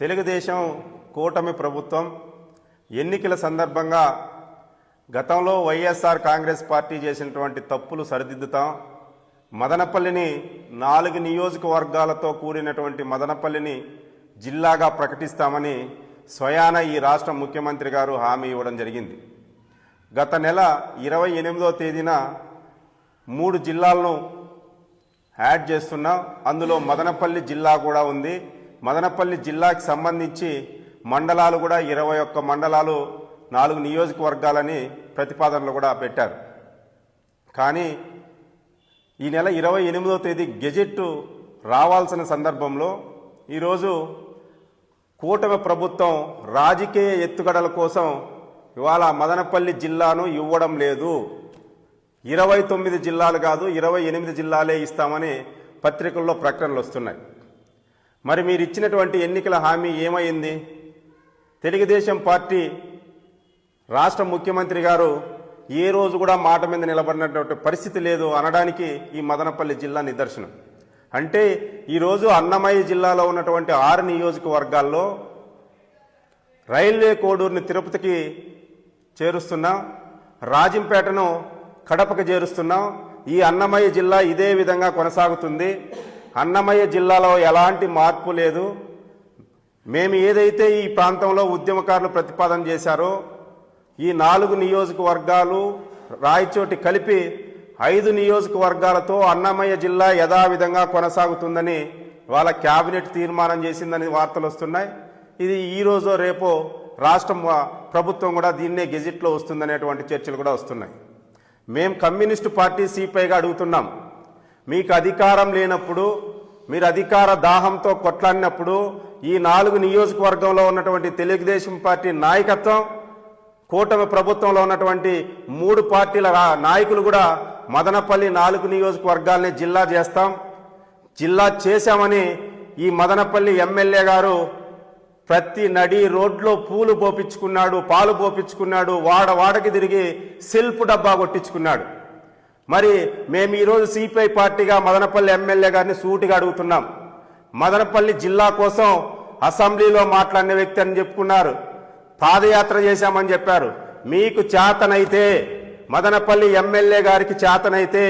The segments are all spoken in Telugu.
తెలుగుదేశం కూటమి ప్రభుత్వం ఎన్నికల సందర్భంగా గతంలో వైఎస్ఆర్ కాంగ్రెస్ పార్టీ చేసినటువంటి తప్పులు సరిదిద్దుతాం. మదనపల్లిని నాలుగు నియోజకవర్గాలతో కూడినటువంటి మదనపల్లిని జిల్లాగా ప్రకటిస్తామని స్వయాన ఈ రాష్ట్ర ముఖ్యమంత్రి గారు హామీ ఇవ్వడం జరిగింది. గత నెల ఇరవై ఎనిమిదో తేదీన మూడు జిల్లాలను యాడ్ చేస్తున్నాం. అందులో మదనపల్లి జిల్లా కూడా ఉంది. మదనపల్లి జిల్లాకి సంబంధించి మండలాలు కూడా ఇరవై ఒక్క మండలాలు నాలుగు నియోజకవర్గాలని ప్రతిపాదనలు కూడా పెట్టారు. కానీ ఈ నెల ఇరవై ఎనిమిదో తేదీ గెజెట్ రావాల్సిన సందర్భంలో ఈరోజు కూటమి ప్రభుత్వం రాజకీయ ఎత్తుగడల కోసం ఇవాళ మదనపల్లి జిల్లాను ఇవ్వడం లేదు. ఇరవై తొమ్మిది జిల్లాలు కాదు ఇరవై ఎనిమిది జిల్లాలే ఇస్తామని పత్రికల్లో ప్రకటనలు వస్తున్నాయి. మరి మీరు ఇచ్చినటువంటి ఎన్నికల హామీ ఏమైంది? తెలుగుదేశం పార్టీ రాష్ట్ర ముఖ్యమంత్రి గారు ఏ రోజు కూడా మాట మీద నిలబడినటువంటి పరిస్థితి లేదు అనడానికి ఈ మదనపల్లి జిల్లా నిదర్శనం. అంటే ఈరోజు అన్నమయ్య జిల్లాలో ఉన్నటువంటి ఆరు నియోజకవర్గాల్లో రైల్వే కోడూరుని తిరుపతికి చేరుస్తున్నాం. రాజంపేటను కడపకు చేరుస్తున్నాం. ఈ అన్నమయ్య జిల్లా ఇదే విధంగా కొనసాగుతుంది. అన్నమయ్య జిల్లాలో ఎలాంటి మార్పు లేదు. మేము ఏదైతే ఈ ప్రాంతంలో ఉద్యమకారులు ప్రతిపాదన చేశారో ఈ నాలుగు నియోజకవర్గాలు రాయచోటి కలిపి ఐదు నియోజకవర్గాలతో అన్నమయ్య జిల్లా యథావిధంగా కొనసాగుతుందని వాళ్ళ కేబినెట్ తీర్మానం చేసిందని వార్తలు వస్తున్నాయి. ఇది ఈరోజు రేపో రాష్ట్రం ప్రభుత్వం కూడా దీన్నే గెజిట్లో వస్తుందనేటువంటి చర్చలు కూడా వస్తున్నాయి. మేము కమ్యూనిస్టు పార్టీ సిపిఐగా అడుగుతున్నాం. మీకు అధికారం లేనప్పుడు మీరు అధికార దాహంతో కొట్లాడినప్పుడు ఈ నాలుగు నియోజకవర్గంలో ఉన్నటువంటి తెలుగుదేశం పార్టీ నాయకత్వం కూటమి ప్రభుత్వంలో ఉన్నటువంటి మూడు పార్టీల నాయకులు కూడా మదనపల్లి నాలుగు నియోజకవర్గాల్ని జిల్లా చేస్తాం. జిల్లా చేశామని ఈ మదనపల్లి ఎమ్మెల్యే గారు ప్రతి నడి రోడ్లో పూలు పోపించుకున్నాడు పాలు పోపించుకున్నాడు వాడ వాడకి తిరిగి సెల్ఫ్ డబ్బా కొట్టించుకున్నాడు. మరి మేము ఈరోజు సిపిఐ పార్టీగా మదనపల్లి ఎమ్మెల్యే గారిని సూటిగా అడుగుతున్నాం. మదనపల్లి జిల్లా కోసం అసెంబ్లీలో మాట్లాడిన వ్యక్తి అని చెప్పుకున్నారు. పాదయాత్ర చేశామని చెప్పారు. మీకు చేతనైతే మదనపల్లి ఎమ్మెల్యే గారికి చేతనైతే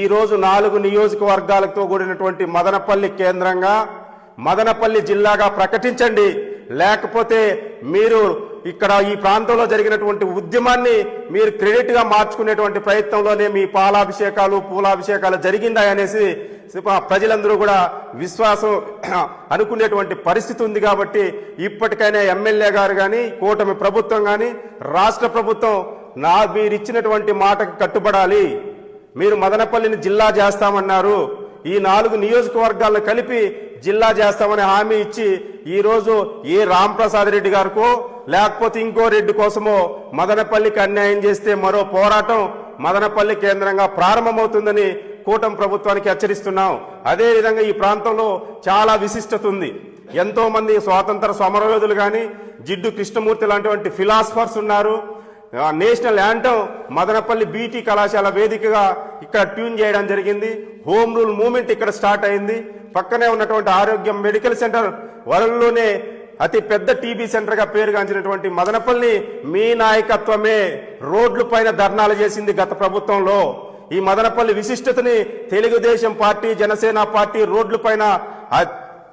ఈరోజు నాలుగు నియోజకవర్గాలతో కూడినటువంటి మదనపల్లి కేంద్రంగా మదనపల్లి జిల్లాగా ప్రకటించండి. లేకపోతే మీరు ఇక్కడ ఈ ప్రాంతంలో జరిగినటువంటి ఉద్యమాన్ని మీరు క్రెడిట్గా మార్చుకునేటువంటి ప్రయత్నంలోనే మీ పాలాభిషేకాలు పూలాభిషేకాలు జరిగిందా అనేసి ప్రజలందరూ కూడా విశ్వాసం అనుకునేటువంటి పరిస్థితి ఉంది కాబట్టి ఇప్పటికైనా ఎమ్మెల్యే గారు కానీ కూటమి ప్రభుత్వం కానీ రాష్ట్ర ప్రభుత్వం నా మీరు ఇచ్చినటువంటి మాటకు కట్టుబడాలి. మీరు మదనపల్లిని జిల్లా చేస్తామన్నారు. ఈ నాలుగు నియోజకవర్గాలను కలిపి జిల్లా చేస్తామని హామీ ఇచ్చి ఈ ఏ రాంప్రసాద్ రెడ్డి గారికో లేకపోతే ఇంకో రెడ్డి కోసమో మదనపల్లికి అన్యాయం చేస్తే మరో పోరాటం మదనపల్లి కేంద్రంగా ప్రారంభమవుతుందని కూటమి ప్రభుత్వానికి హెచ్చరిస్తున్నాం. అదే విధంగా ఈ ప్రాంతంలో చాలా విశిష్టత ఉంది. ఎంతో మంది స్వాతంత్ర సమరయోధులు కానీ జిడ్డు కృష్ణమూర్తి లాంటి ఫిలాసఫర్స్ ఉన్నారు. నేషనల్ యాంటమ్ మదనపల్లి బీటీ కళాశాల వేదికగా ఇక్కడ ట్యూన్ చేయడం జరిగింది. హోమ్ రూల్ మూమెంట్ ఇక్కడ స్టార్ట్ అయింది. పక్కనే ఉన్నటువంటి ఆరోగ్యం మెడికల్ సెంటర్ వరల్డ్లోనే అతి పెద్ద టీబీ సెంటర్గా పేరుగాంచినటువంటి మదనపల్లి మీ నాయకత్వమే. రోడ్లు పైన ధర్నాలు చేసింది గత ప్రభుత్వంలో. ఈ మదనపల్లి విశిష్టతని తెలుగుదేశం పార్టీ జనసేన పార్టీ రోడ్లు పైన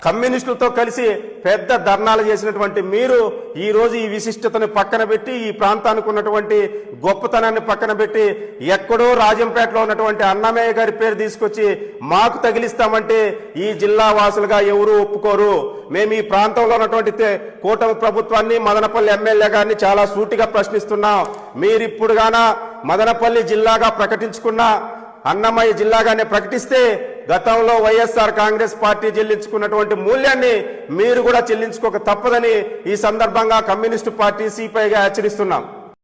కమ్యూనిస్టులతో కలిసి పెద్ద ధర్నాలు చేసినటువంటి మీరు ఈరోజు ఈ విశిష్టతను పక్కన పెట్టి ఈ ప్రాంతానికి ఉన్నటువంటి గొప్పతనాన్ని పక్కన పెట్టి ఎక్కడో రాజంపేటలో ఉన్నటువంటి అన్నమయ్య గారి పేరు తీసుకొచ్చి మాకు తగిలిస్తామంటే ఈ జిల్లా వాసులుగా ఎవరు ఒప్పుకోరు. మేము ఈ ప్రాంతంలో ఉన్నటువంటి కూటమి ప్రభుత్వాన్ని మదనపల్లి ఎమ్మెల్యే గారిని చాలా సూటిగా ప్రశ్నిస్తున్నాం. మీరిప్పుడు గాన మదనపల్లి జిల్లాగా ప్రకటించుకున్న అన్నమయ్య జిల్లాగానే ప్రకటిస్తే గతంలో వైఎస్ఆర్ కాంగ్రెస్ పార్టీ చెల్లించుకున్నటువంటి మూల్యాన్ని మీరు కూడా చెల్లించుకోక తప్పదని ఈ సందర్భంగా కమ్యూనిస్టు పార్టీ సిపిఐగా హెచ్చరిస్తున్నాం.